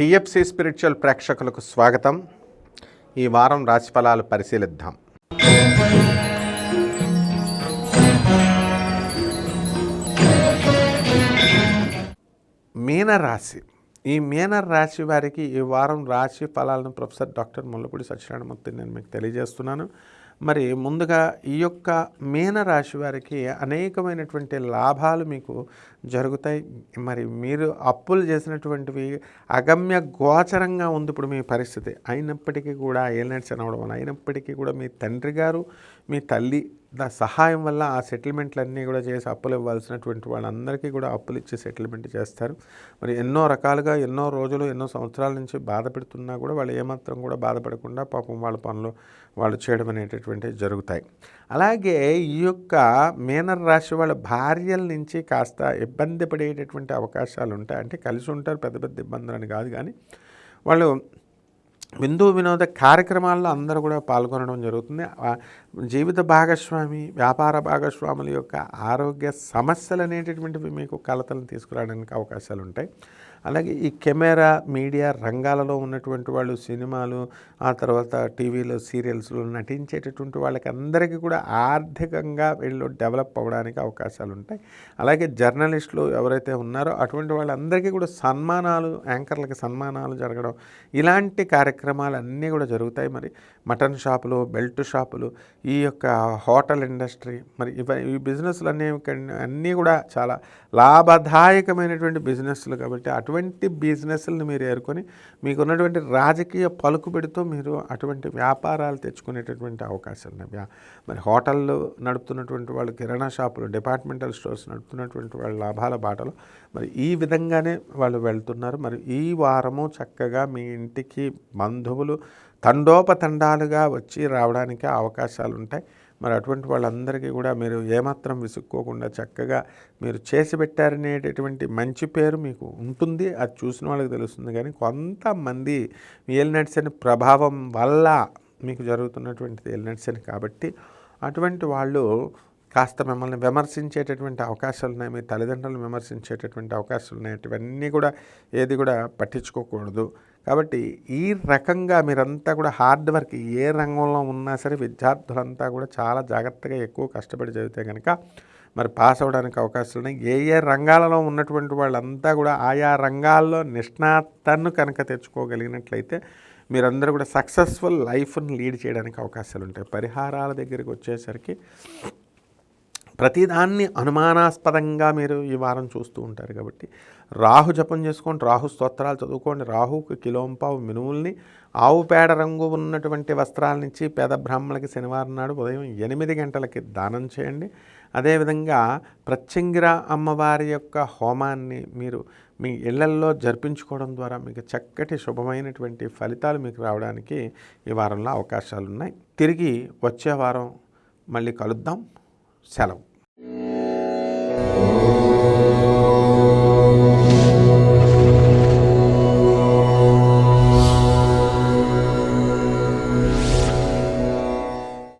TFC spiritual ప్రేక్షకులకు స్వాగతం. ఈ వారం రాశిఫలాలు పరిశీలిద్దాం. మీనరాశి. ఈ మీన రాశి వారికి ఈ వారం రాశి ఫలాలను ప్రొఫెసర్ డాక్టర్ ముల్లపూడి సత్యనారాయణమూర్తి నేను మీకు తెలియజేస్తున్నాను. మరి ముందుగా ఈ యొక్క మీన రాశి వారికి అనేకమైనటువంటి లాభాలు మీకు జరుగుతాయి. మరి మీరు అప్పులు చేసినటువంటివి అగమ్య గోచరంగా ఉంది ఇప్పుడు మీ పరిస్థితి. అయినప్పటికీ కూడా ఏలనట్స్ అనవడం అయినప్పటికీ కూడా మీ తండ్రి గారు మీ తల్లి దాని సహాయం వల్ల ఆ సెటిల్మెంట్లన్నీ కూడా చేసి అప్పులు ఇవ్వాల్సినటువంటి వాళ్ళందరికీ కూడా అప్పులు ఇచ్చి సెటిల్మెంట్ చేస్తారు. మరి ఎన్నో రకాలుగా ఎన్నో రోజులు ఎన్నో సంవత్సరాల నుంచి బాధపెడుతున్నా కూడా వాళ్ళు ఏమాత్రం కూడా బాధపడకుండా పాపం వాళ్ళ పనులు వాళ్ళు చేయడం అనేటటువంటివి జరుగుతాయి. అలాగే ఈ యొక్క మేనర్ రాశి వాళ్ళ భార్యల నుంచి కాస్త ఇబ్బంది పడేటటువంటి అవకాశాలు ఉంటాయి. అంటే కలిసి ఉంటారు పెద్ద పెద్ద ఇబ్బందులు అని కాదు కానీ వాళ్ళు విందు వినోద కార్యక్రమాల్లో అందరూ కూడా పాల్గొనడం జరుగుతుంది. జీవిత భాగస్వామి వ్యాపార భాగస్వాముల యొక్క ఆరోగ్య సమస్యలు అనేటటువంటివి మీకు కలతలను తీసుకురావడానికి అవకాశాలు ఉంటాయి అలాగే ఈ కెమెరా మీడియా రంగాలలో ఉన్నటువంటి వాళ్ళు సినిమాలు ఆ తర్వాత టీవీలో సీరియల్స్లో నటించేటటువంటి వాళ్ళకి అందరికీ కూడా ఆర్థికంగా వీళ్ళు డెవలప్ అవ్వడానికి అవకాశాలు ఉంటాయి. అలాగే జర్నలిస్టులు ఎవరైతే ఉన్నారో అటువంటి వాళ్ళందరికీ కూడా సన్మానాలు యాంకర్లకి సన్మానాలు జరగడం ఇలాంటి కార్యక్రమాలు అన్నీ కూడా జరుగుతాయి. మరి మటన్ షాపులు బెల్ట్ షాపులు ఈ యొక్క హోటల్ ఇండస్ట్రీ మరి ఇవ ఈ బిజినెస్లు అన్నీ అన్నీ కూడా చాలా లాభదాయకమైనటువంటి బిజినెస్లు కాబట్టి అటువంటి బిజినెస్లను మీరు ఏరుకొని మీకున్నటువంటి రాజకీయ పలుకుబడితో మీరు అటువంటి వ్యాపారాలు తెచ్చుకునేటటువంటి అవకాశాలు ఉన్నాయి. మరి హోటళ్ళు నడుపుతున్నటువంటి వాళ్ళు కిరాణా షాపులు డిపార్ట్మెంటల్ స్టోర్స్ నడుపుతున్నటువంటి వాళ్ళ లాభాల బాటలో మరి ఈ విధంగానే వాళ్ళు వెళ్తున్నారు. మరి ఈ వారము చక్కగా మీ ఇంటికి బంధువులు తండోపతండాలుగా వచ్చి రావడానికి అవకాశాలు ఉంటాయి మరి అటువంటి వాళ్ళందరికీ కూడా మీరు ఏమాత్రం విసుక్కోకుండా చక్కగా మీరు చేసి పెట్టారనేటటువంటి మంచి పేరు మీకు ఉంటుంది. అది చూసిన వాళ్ళకి తెలుస్తుంది. కానీ కొంతమంది ఏలినట్స్ అని ప్రభావం వల్ల మీకు జరుగుతున్నటువంటిది ఏలినట్స్ అని కాబట్టి అటువంటి వాళ్ళు కాస్త మిమ్మల్ని విమర్శించేటటువంటి అవకాశాలు ఉన్నాయి. మీ తల్లిదండ్రులను విమర్శించేటటువంటి అవకాశాలు ఉన్నాయి. ఇవన్నీ కూడా ఏది కూడా పట్టించుకోకూడదు. కాబట్టి ఈ రకంగా మీరంతా కూడా హార్డ్ వర్క్ ఏ రంగంలో ఉన్నా సరే విద్యార్థులంతా కూడా చాలా జాగ్రత్తగా ఎక్కువ కష్టపడి చదివితే కనుక మరి పాస్ అవ్వడానికి అవకాశాలు ఉన్నాయి. ఏ ఏ రంగాలలో ఉన్నటువంటి వాళ్ళంతా కూడా ఆయా రంగాల్లో నిష్ణాతను కనుక తెచ్చుకోగలిగినట్లయితే మీరందరూ కూడా సక్సెస్ఫుల్ లైఫ్ని లీడ్ చేయడానికి అవకాశాలు ఉంటాయి. పరిహారాల దగ్గరికి వచ్చేసరికి ప్రతిదాన్ని అనుమానాస్పదంగా మీరు ఈ వారం చూస్తూ ఉంటారు కాబట్టి రాహు జపం చేసుకోండి రాహు స్తోత్రాలు చదువుకోండి రాహుకు కిలోంపావు మినుముల్ని ఆవు పేడ రంగు ఉన్నటువంటి వస్త్రాల నుంచి పేద బ్రాహ్మణులకి శనివారం నాడు ఉదయం ఎనిమిది గంటలకి దానం చేయండి. అదేవిధంగా ప్రత్యంగిర అమ్మవారి యొక్క హోమాన్ని మీరు మీ ఇళ్ళల్లో జరిపించుకోవడం ద్వారా మీకు చక్కటి శుభమైనటువంటి ఫలితాలు మీకు రావడానికి ఈ వారంలో అవకాశాలు ఉన్నాయి తిరిగి వచ్చే వారం మళ్ళీ కలుద్దాం. సెలవు. Oh.